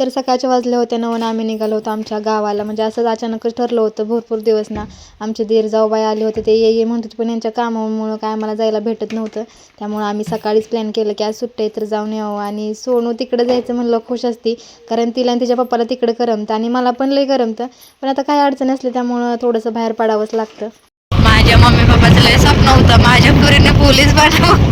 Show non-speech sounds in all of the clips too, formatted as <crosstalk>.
तर सकाळच्या वाजल्या होत्या नवन आम्ही निघालो होतो आमच्या गावाला. म्हणजे असंच अचानकच ठरलं होतं भरपूर दिवस ना. आमचे दीर जाऊबाई आले होते ते ये ये म्हणत होते पण यांच्या कामामुळं काय आम्हाला जायला भेटत नव्हतं. त्यामुळं आम्ही सकाळीच प्लॅन केलं की आज सुट्टे तर जाऊन यावं आणि सोनू तिकडं जायचं म्हणलं खुश असती. कारण तिला आणि तिच्या पप्पाला तिकडं करमतं आणि मला पण लई करमतं. पण आता काय अडचण असली त्यामुळं थोडंसं बाहेर पडावंच लागतं. माझ्या मम्मी पप्पाचं लय स्वप्न होतं. माझ्या पुरीने पोलीस बनावं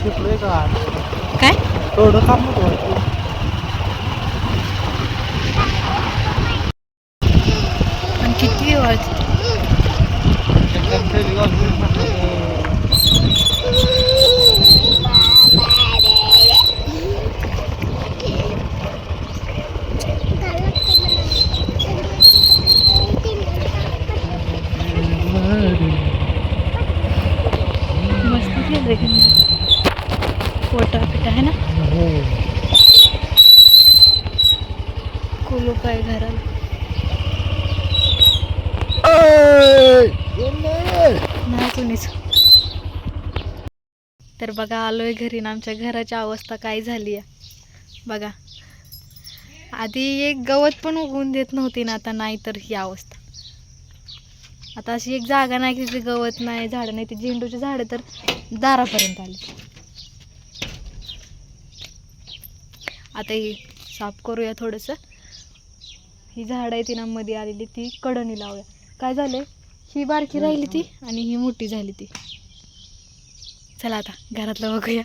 शिकलोय का काय एवढं काम नव्हतं पण किती वाजता एकदम टेलिकॉम मस्त केलं फोटा पिटा आहे ना कुलूप आहे घराला कुणीच तर बघा आलोय घरी ना आमच्या घराची अवस्था काय झाली आहे. बघा आधी एक गवत पण उगवून देत नव्हती ना आता नाही तर ही अवस्था. आता अशी एक जागा नाही की तिथे गवत नाही झाडं नाही ती झेंडूची झाडं तर दारापर्यंत आली. आता ही साफ करूया थोडंसं. ही झाडं आहे ती ना मध्ये आलेली ती कडणी लावूया. काय झालंय? ही बारकी राहिली ती आणि ही मोठी झाली ती. चला आता घरातलं बघूया.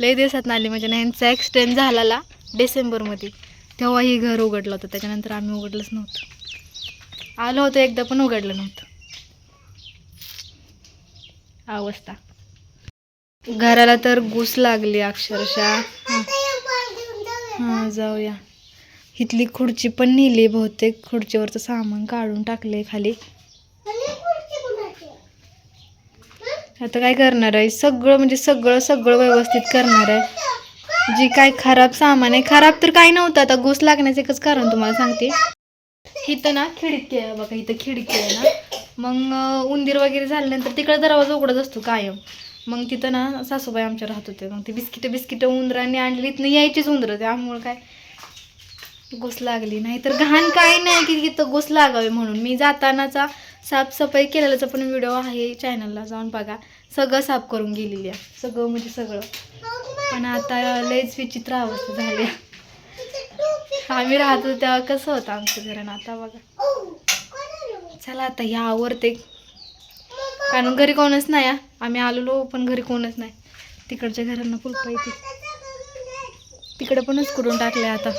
लय दिवसात आली म्हणजे ह्यांचा एक्सटेंड झालेला डिसेंबरमध्ये. तेव्हा ही घर उघडलं होतं त्याच्यानंतर आम्ही उघडलंच नव्हतं. आलो होतो एकदा पण उघडलं नव्हतं. अवस्था. घराला तर घुस लागली अक्षरशः. हां जाऊया. इथली खुर्ची पण नेली बहुतेक. खुर्चीवरचं सामान काढून टाकले खाली. आता काय करणार आहे? सगळं म्हणजे सगळं सगळं व्यवस्थित करणार आहे. जी काय खराब सामान आहे खराब तर काही नव्हतं. आता घुस लागण्याचं एकच कारण तुम्हाला सांगते. इथं ना खिडकी आहे बघा इथं खिडकी आहे ना. मग उंदीर वगैरे झाल्यानंतर तिकडे दरवाजा उघडत असतो कायम. मग तिथं ना सासूबाई आमच्या राहत होते. मग ते बिस्किटं बिस्किटं उंदरांनी आणली. इथनं यायचीच उंदरं. त्यामुळं काय? घुस लागली. नाही तर घाण काही नाही की तिथं घुस लागावे म्हणून. मी जातानाचा साफसफाई केलेल्याचा पण व्हिडिओ आहे चॅनलला जाऊन बघा. सगळं साफ करून गेलेली आहे. सगळं म्हणजे सगळं. पण आता लयच विचित्र अवस्था झाली आम्ही राहतो तेव्हा कसं होतं आमचं घर आता बघा. चला आता ह्या आवरते. कारण घरी कोणच नाही आम्ही आलेलो पण घरी कोणच नाही. तिकडच्या घरांना कुलपा येते. तिकडे पणच कुठून टाकलंय आता.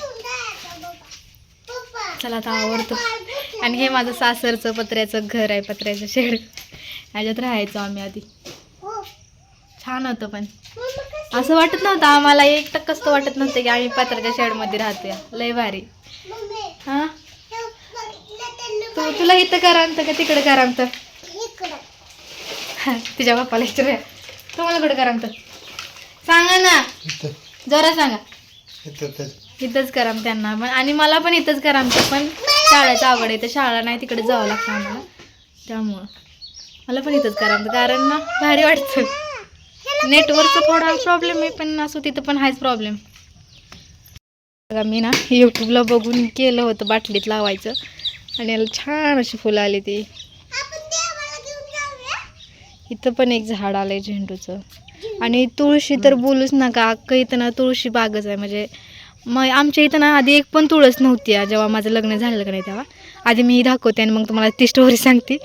चला आता आवडतो आणि हे माझं सासरचं पत्र्याचं घर आहे पत्र्याचं शेड. ह्याच्यात राहायचो आम्ही आधी. छान होतं पण. असं वाटत नव्हतं आम्हाला एक टक्कच तर वाटत नव्हतं की आम्ही पत्र्याच्या शेडमध्ये राहतोय. लय भारी. हा? तू तुला इथं करामतं का तिकडे करामतं तिच्या बाप्पाला विचारूया. तुम्हाला कुठं करामतं सांगा ना. इथं. जरा सांगा. इथं इथंच कराम त्यांना. पण आणि मला पण इथंच करामचं पण शाळेचं आवड आहे. तर शाळा नाही तिकडे जावं लागतं आम्हाला. त्यामुळं. मला पण इथंच करामचं कारण ना भारी वाटतं. नेटवर्कचा थोडा प्रॉब्लेम आहे पण असं तिथं पण हाच प्रॉब्लेम बघा मी ना यूट्यूबला बघून केलं होतं बाटलीत लावायचं. आणि याला छान अशी फुलं आली ती. इथं पण एक झाड आलंय झेंडूचं. आणि तुळशी तर बोलूच नका. अख्खं इथं ना तुळशी बागच आहे. म्हणजे मग आमच्या इथं ना आधी एक पण तुळस नव्हती जेव्हा माझं लग्न झालेलं का नाही तेव्हा. आधी मी दाखवते आणि मग तुम्हाला ती स्टोरी सांगते.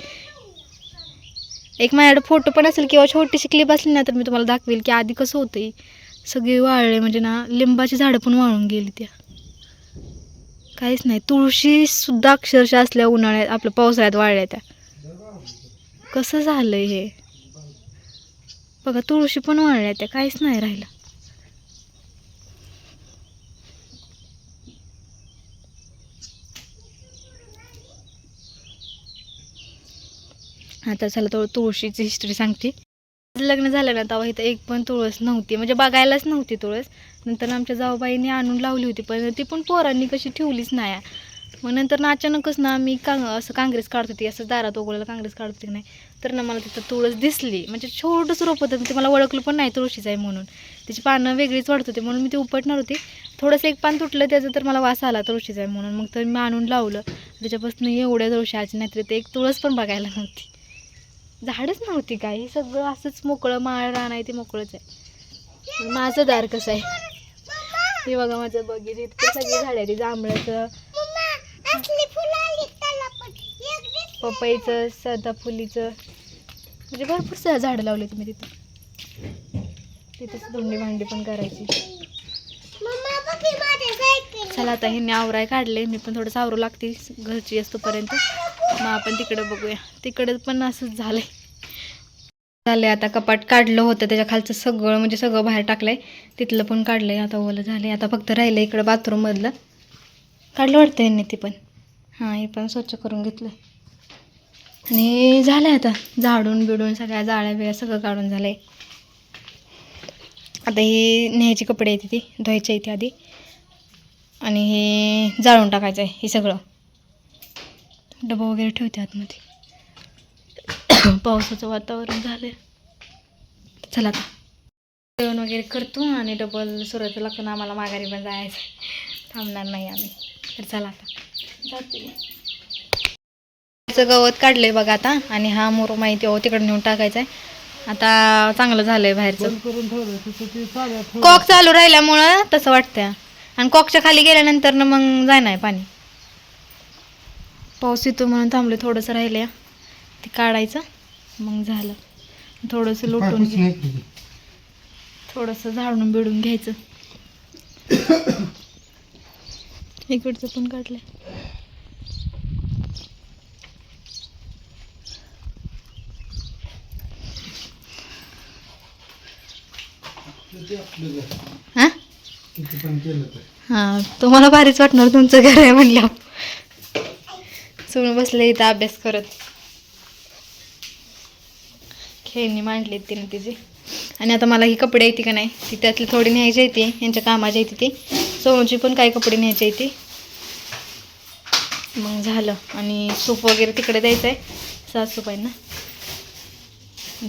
एक माझ्याकडे फोटो पण असेल किंवा छोटीशी क्लिप असली ना तर मी तुम्हाला दाखवेल की आधी कसं होतं हे. सगळे वाळले म्हणजे ना लिंबाची झाडं पण वाळून गेली त्या. काहीच नाही. तुळशी सुद्धा अक्षरशः असल्या उन्हाळ्यात आपल्या पावसाळ्यात वाळल्या त्या. कसं झालंय हे? बघा तुळशी पण वाळल्या त्या. काहीच नाही राहिलं. आता चला तो तुळशीची हिस्ट्री सांगते. लग्न झालं ना तेव्हा इथं एक पण तुळस नव्हती. म्हणजे बघायलाच नव्हती तुळस. नंतर आमच्या जाऊबाईने आणून लावली होती पण ती पण पोरांनी कशी ठेवलीच नाही. मग नंतर ना अचानकच ना मी कांग असं काँग्रेस काढत होती असं दारात उघडलं काँग्रेस काढत होती की नाही. तर ना मला तिथं तुळस दिसली. म्हणजे छोटंसं रोप होतं ते मला ओळखलं पण नाही तुळशीचं आहे म्हणून. त्याची पानं वेगळीच वाढत होती म्हणून मी ती उपटणार होती. थोडंसं एक पान तुटलं त्याचं तर मला वास आला तुळशीचा आहे म्हणून. मग तर मी आणून लावलं. त्याच्यापासून एवढ्या तुळशी आज नाहीतर ते एक तुळस पण बघायला नव्हती. झाडच नव्हती काही सगळं असंच मोकळं माळ रान आहे ते मोकळंच आहे. माझं दार कसं आहे? हे बघा माझं बगीच इतकं सगळी झाडं आहे ती जांभळाचं. पपईचं सदाफुलीचं म्हणजे भरपूर स- झाडं लावली तुम्ही तिथं. तिथंच धुंडी भांडी पण करायची. चला आता ह्यांनी आवराय काढले. मी पण थोडंसं आवरू लागते. घरची असतोपर्यंत. मग आपण तिकडं बघूया. तिकडं पण असंच झालंय. झालंय आता कपाट काढलं होतं त्याच्या खालचं सगळं म्हणजे सगळं बाहेर टाकलंय. तिथलं पण काढलंय आता ओलं झालंय. आता फक्त राहिलं इकडं बाथरूममधलं काढलं वाटतं यांनी ते पण. हां हे पण स्वच्छ करून घेतलं. आणि झालं आता. झाडून बिडून सगळ्या जाळ्या बिळ्या सगळं काढून झालं आहे आता हे न्यायची कपडे आहेत ती धुवायचे येते आधी. आणि हे जाळून टाकायचं आहे हे सगळं. डबा वगैरे ठेवते आतमध्ये. <coughs> पावसाचं वातावरण झालं चला आता. जेवण वगैरे करतो आणि डबल सुरत लागतो ना आम्हाला माघारी पण जायचं थांबणार नाही आम्ही. तर चला आता. जाते गवत काढलंय बघा आता आणि हा मोरो माहिती हो तिकडे नेऊन टाकायचा आहे. आता चांगलं झालंय बाहेरचं. कॉक चालू राहिल्यामुळं तसं वाटतंय. आणि कॉकच्या खाली गेल्यानंतर ना मग जाय नाही पाणी. पाऊस येतो म्हणून थांबलं थोडंसं राहिलं ते काढायचं. मग झालं. थोडंसं लोटून घे केली. थोडंसं झाडून बिडून घ्यायचं. इकडचं पण घर. हां हां तुम्हाला भारीच वाटणार तुमचं घर आहे म्हणल्यावर. सोनू बसले इथं अभ्यास करत. खेळणी मांडली तिने तिची. आणि आता मला ही कपडे येते का नाही ती त्यातली थोडी न्यायची येते यांच्या कामाची येते ती सोनूची पण काही कपडे न्यायची येते मग झालं. आणि सूप वगैरे तिकडे द्यायचं आहे सासूबाईंना.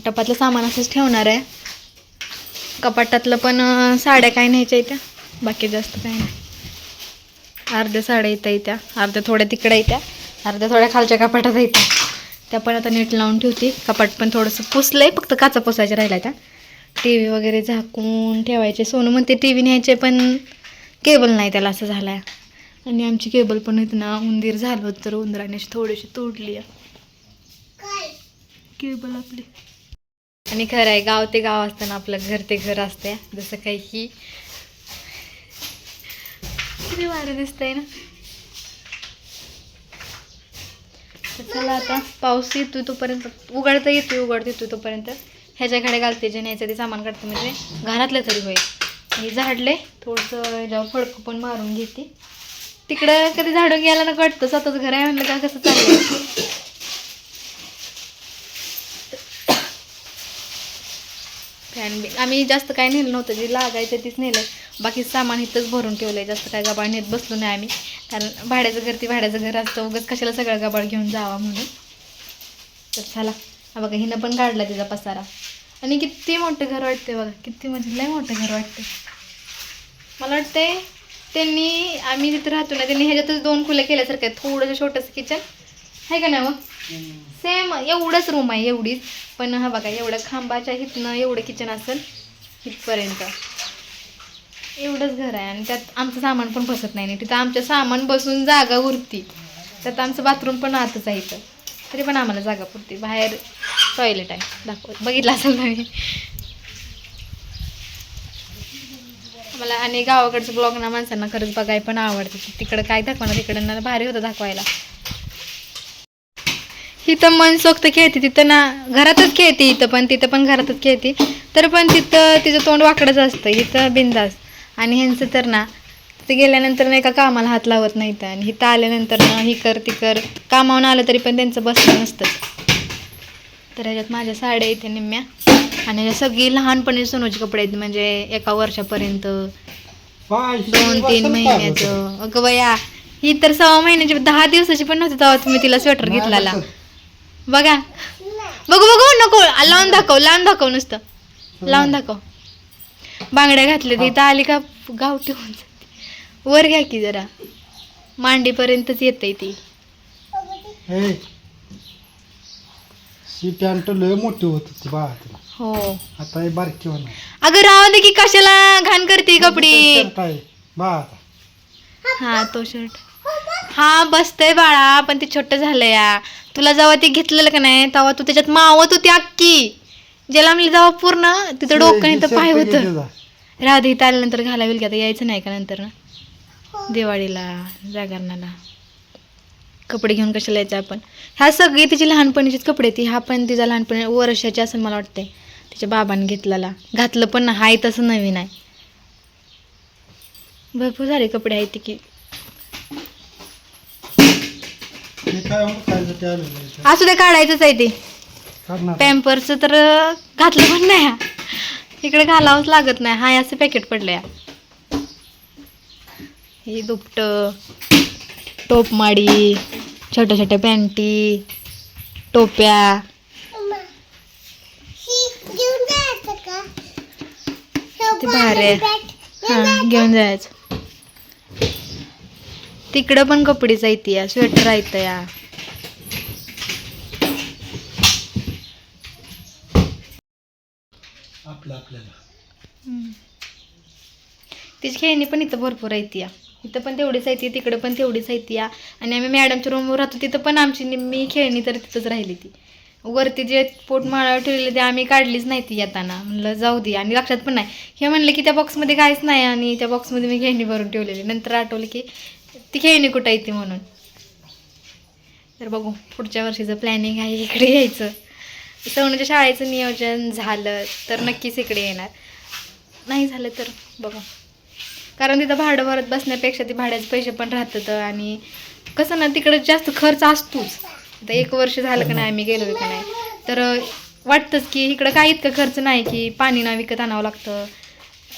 टपातलं सामान असंच ठेवणार आहे. कपाटातलं पण साड्या काय न्यायच्या येत्या बाकी जास्त काही नाही. अर्ध्या साड्या येत्या येत्या अर्ध्या थोड्या तिकडे येत्या अर्ध्या थोड्या खालच्या कपाटात येत्या त्या पण आता नीट लावून ठेवते. कपाट पण थोडंसं पुसलंय फक्त काचा पुसायच्या राहिला त्या. टी व्ही वगैरे झाकून ठेवायचे. सोनं म्हणते टी व्ही न्यायचे पण केबल नाही त्याला असं झालं आहे आणि आमची केबल पण इथं ना उंदीर झालं होतं तर उंदराने अशी थोडीशी तोडली आहे. केबल आपली. आणि खरं आहे गाव ते गाव असताना आपलं घर ते घर असते जसं काही की वारं दिसतंय ना. तर चला आता पाऊस येतोय तोपर्यंत उघडता येतोय उघडता येतोय तोपर्यंत. ह्याच्याकडे घालते जे न्यायचं ते सामान काढते म्हणजे घरातलं तरी होईल. हे झाडले थोडंसं ह्याच्यावर फडकं पण मारून घेते. तिकडं कधी झाडून घ्यायला ना वाटतं स्वतःच घर आहे म्हणलं का कसं चाललं फॅन बी आम्ही जास्त काय नेलं नव्हतं जे लागायचं तीच नेलं. बाकी सामान इथंच भरून ठेवलं आहे जास्त काय गबाळ नेत बसलो नाही आम्ही. कारण भाड्याचं घर ती भाड्याचं घर असतं. उगाच कशाला सगळं गबाळ घेऊन जावा म्हणून. तर चला. हा बघा हिनं पण काढला तिचा पसारा. आणि किती मोठं घर वाटते बघा. किती म्हणजे लय मोठं घर वाटते मला वाटतंय त्यांनी आम्ही जिथं राहतो ना त्यांनी ह्याच्यातच दोन खुले केल्यासारखं आहे थोडंसं छोटंसं किचन आहे का नाही मग? सेम एवढंच रूम आहे एवढीच. पण हा बघा एवढं खांबाच्या हिथनं एवढं किचन असेल इथपर्यंत. एवढंच घर आहे. आणि त्यात आमचं सामान पण बसत नाही तिथं आमचं सामान बसून जागा उरती. त्यात आमचं बाथरूम पण आतच आहे इथं. तरी पण आम्हाला जागा पुरती. बाहेर टॉयलेट आहे. दाखवत. बघितलं असेल नाही मला आणि गावाकडचं ब्लॉग ना माणसांना खरंच बघाय पण आवडते. तिकडं काय दाखवणार? तिकडं ना भारी होतं दाखवायला. इथं मनसोक्त खेळते. तिथं ना घरातच खेळते इथं पण. तिथं पण घरातच खेळते. तर पण तिथं तिचं तोंड वाकडंच असतं. इथं बिंदास आणि ह्यांचं तर ना तिथे गेल्यानंतर ना एका कामाला हात लावत नाहीत आणि इथं आल्यानंतर ना ही कर ती कर. कामावून आलं तरी पण त्यांचं बसलं नसतं तर ह्याच्यात माझ्या साड्या इथे निम्म्या. आणि ह्याच्यात सगळी लहानपणी सोनूचे कपडे आहेत म्हणजे एका वर्षापर्यंत. दोन तीन महिन्याचं. अगं बया ही तर सहा महिन्याची दहा दिवसाची पण नव्हती तेव्हा तुम्ही तिला स्वेटर घेतलेला. बघा. बघू बघू नको. लावून दाखव लावून दाखव नुसतं. लावून दाखव. बांगड्या घातल्या इथं आली का गावठी होऊन जाते. वर घ्या की जरा. मांडीपर्यंतच येते ती. हे. पॅन्ट लय मोठी होत बा हो आता हे. बारकी होणार. अगं राहू दे की कशाला घाण करते कपडे. बा आता हा तो शर्ट हा बसतंय बाळा पण ते छोटं झालं या. तुला जेव्हा ते घेतलेलं का नाही तेव्हा तू त्याच्यात मावत होती अक्की ज्याला मी जेव्हा पूर्ण तिथं डोकं नाही तर पाय होतं. राधा इथं आल्यानंतर घालावेल की आता यायचं नाही का नंतर? ना दिवाळीला जागरणाला. कपडे घेऊन कशाला यायचं आपण? ह्या सगळी तिची लहानपणीचीच कपडे ती हा पण तिचा लहानपणी वर्षाची असं मला वाटते तिच्या बाबाने घेतलेला. घातलं पण ना हाय तसं नवीन आहे. भरपूर सारे कपडे आहेत ती की हे. असू दे काढायचंच आहे ते. पॅम्परचं तर घातलं पण नाही. हा. इकडे घालावंच लागत नाही. हाय असं पॅकेट पडलंय. हे दुपट टोपमाडी छोट्या छोट्या पॅन्टी टोप्या. ते भारी हां घेऊन जायचं. तिकडं पण कपडेच आहेत या स्वेटर आहेत या आपलं आपल्याला. तिची खेळणी पण इथं भरपूर आहेत या. इथं पण तेवढीच आहे ती तिकडं पण तेवढीच आहे ती या. आणि आम्ही मॅडमच्या रूमवर राहतो तिथं पण आमची निम्मी खेळणी तर तिथंच राहिली ती. वरती जे पोट माळावर ठेवलेले ते आम्ही काढलीच नाही ती येताना. म्हणलं जाऊ दे. आणि लक्षात पण नाही. हे म्हणलं की त्या बॉक्समध्ये काहीच नाही आणि त्या बॉक्समध्ये मी खेळणी भरून ठेवलेली. नंतर आठवलं की ती खेळणी कुठं येते म्हणून? तर बघू पुढच्या वर्षीचं प्लॅनिंग आहे इकडे यायचं. सवण्याच्या शाळेचं नियोजन झालं तर नक्कीच इकडे येणार. नाही झालं तर बघा. कारण तिथं भाडं भरत बसण्यापेक्षा ते भाड्याचे पैसे पण राहतात आणि कसं ना तिकडं जास्त खर्च असतोच. आता एक वर्ष झालं का नाही आम्ही गेलो का नाही. तर वाटतंच की इकडं काही इतकं खर्च नाही की पाणी ना विकत आणावं लागतं.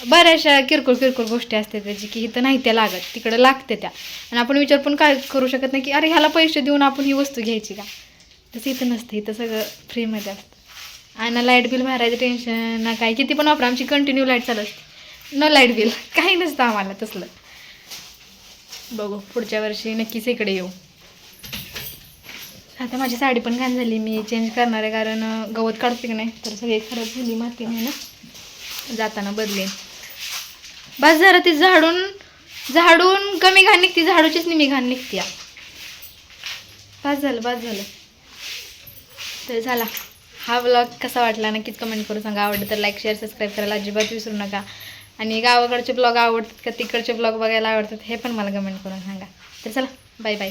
बऱ्याचशा किरकोळ किरकोळ गोष्टी असतात त्याची की इथं नाही त्या लागत. तिकडं लागते त्या. आणि आपण विचार पण काय करू शकत नाही की अरे ह्याला पैसे देऊन आपण ही वस्तू घ्यायची का? तसं इथं नसतं इथं सगळं फ्रीमध्ये असतं. आणि ना लाइट बिल भरायचं टेन्शन ना काय किती पण वापरा आमची कंटिन्यू लाइट चालू असते. न लाइट बिल काही नसतं आम्हाला तसलं. बघू पुढच्या वर्षी नक्कीच इकडे येऊ. आता माझी साडी पण घाण झाली मी चेंज करणार आहे कारण गवत काढते की नाही तर सगळी खराब झाली मातीने ना. जाताना बदलेन बस जरा ती झाडून झाडून कमी घाण निघते झाडूचीच निमी घाण निघते बस झालं बस झालं. तर झाला हा ब्लॉग कसा वाटला नक्कीच कमेंट करू सांगा. आवडलं तर लाईक शेअर सबस्क्राईब करायला अजिबात विसरू नका. आणि गावाकडचे ब्लॉग आवडतात का तिकडचे ब्लॉग बघायला आवडतात हे पण मला कमेंट करून सांगा. तर चला बाय बाय